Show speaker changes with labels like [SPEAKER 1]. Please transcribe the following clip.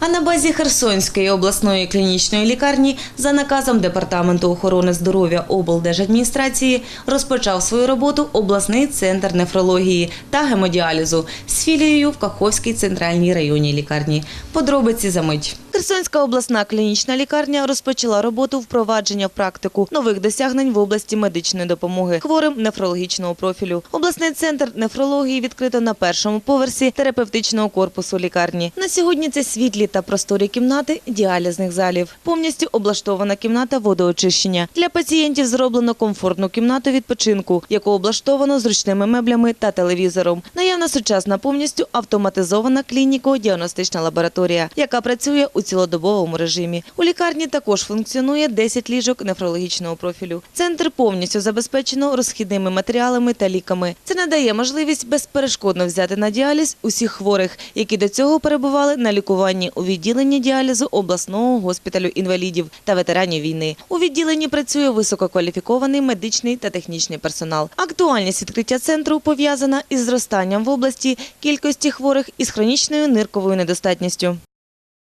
[SPEAKER 1] А на базі Херсонської обласної клінічної лікарні за наказом Департаменту охорони здоров'я облдержадміністрації розпочав свою роботу обласний центр нефрології та гемодіалізу з філією в Каховській центральній районній лікарні. Подробиці за мить. Херсонська обласна клінічна лікарня розпочала роботу впровадження в практику нових досягнень в області медичної допомоги хворим нефрологічного профілю. Обласний центр нефрології відкрито на першому поверсі терапевтичного корпусу лікарні. На сьогодні це світлі та просторі кімнати діалізних залів. Повністю облаштована кімната водоочищення. Для пацієнтів зроблено комфортну кімнату відпочинку, яку облаштовано зручними меблями та телевізором. Наявна сучасна повністю автоматизована клініко-діагностична лабораторія, яка працює у цілодобовому режимі. У лікарні також функціонує 10 ліжок нефрологічного профілю. Центр повністю забезпечено розхідними матеріалами та ліками. Це надає можливість безперешкодно взяти на діаліз усіх хворих, які до цього перебували на лікуванні у відділенні діалізу обласного госпіталю інвалідів та ветеранів війни. У відділенні працює висококваліфікований медичний та технічний персонал. Актуальність відкриття центру пов'язана із зростанням в області кількості хворих із хронічною нирковою недостатністю.